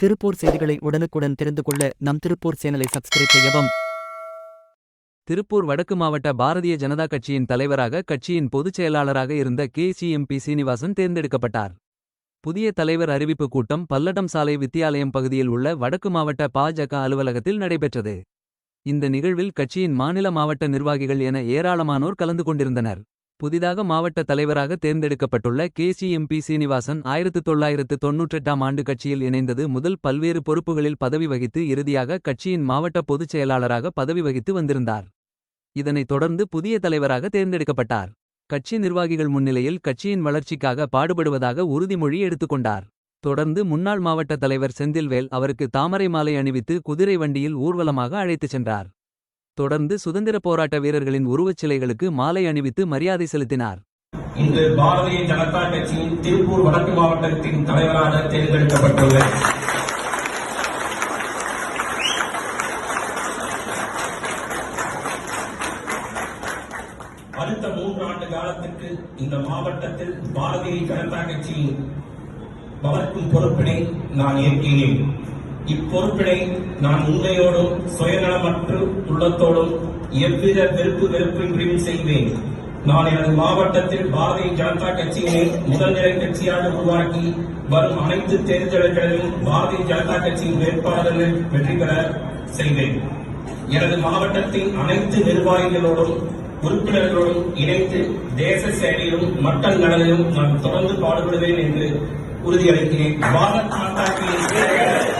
திருப்பூர் செய்திகளை உடனுக்குடன் தெரிந்து கொள்ள நம் திருப்பூர் சேனலை சப்ஸ்கிரைப் செய்யவும். திருப்பூர் வடக்கு மாவட்ட பாரதிய ஜனதா கட்சியின் தலைவராக கட்சியின் பொதுச் செயலாளராக இருந்த K C M P Srinivasan தேர்ந்தெடுக்கப்பட்டார். புதிய தலைவர் அறிவிப்பு கூட்டம் பல்லடம் சாலை வித்தியாலயம் பகுதியில் உள்ள வடக்கு மாவட்ட பாஜக அலுவலகத்தில் நடைபெற்றது. இந்த நிகழ்வில் கட்சியின் மாநில மாவட்ட நிர்வாகிகள் என ஏராளமானோர் கலந்து கொண்டிருந்தனர். புதிதாக மாவட்ட தலைவராக தேர்ந்தெடுக்கப்பட்டுள்ள K C M P Srinivasan ஆயிரத்து தொள்ளாயிரத்து தொன்னூற்றெட்டாம் ஆண்டு கட்சியில் இணைந்தது முதல் பல்வேறு பொறுப்புகளில் பதவி வகித்து இறுதியாக கட்சியின் மாவட்ட பொதுச் செயலாளராக பதவி வகித்து வந்திருந்தார். இதனைத் தொடர்ந்து புதிய தலைவராக தேர்ந்தெடுக்கப்பட்டார். கட்சி நிர்வாகிகள் முன்னிலையில் கட்சியின் வளர்ச்சிக்காக பாடுபடுவதாக உறுதிமொழி எடுத்துக்கொண்டார் தொடர்ந்து முன்னாள் மாவட்ட தலைவர் செந்தில்வேல் அவருக்கு தாமரை மாலை அணிவித்து குதிரை வண்டியில் ஊர்வலமாக அழைத்துச் சென்றார். தொடர்ந்து சுதந்திர போராட்ட வீரர்களின் உருவச் சிலைகளுக்கு மாலை அணிவித்து மரியாதை செலுத்தினார். இன்று பாரதிய ஜனதா கட்சியின் திருப்பூர் வடக்கு மாவட்டத்தின் தலைவராக தேர்ந்தெடுக்கப்பட்டுள்ள அடுத்த மூன்று ஆண்டு காலத்திற்கு இந்த மாவட்டத்தில் பாரதிய ஜனதா கட்சியின் வளர்க்கும் பொறுப்பினை நான் ஏற்கிறேன். இப்பொறுப்பினை நான் உண்மையோடும் சுயநலமற்று உள்ளத்தோடும் எவ்வித வெறுப்பு வெறுப்பின்றியும் செய்வேன். நான் எனது மாவட்டத்தில் பாரதிய ஜனதா கட்சியினை முதல்நிலை கட்சியாக உருவாக்கி வரும் அனைத்து தேர்தல்களிலும் பாரதிய ஜனதா கட்சியின் வேட்பாளர்கள் வெற்றி பெற செய்வேன். எனது மாவட்டத்தின் அனைத்து நிர்வாகிகளோடும் உறுப்பினர்களோடும் இணைந்து தேச சேவையிலும் மக்கள் நலனிலும் நான் தொடர்ந்து பாடுபடுவேன் என்று உறுதியளிக்கிறேன். பாரத் மாதா கி.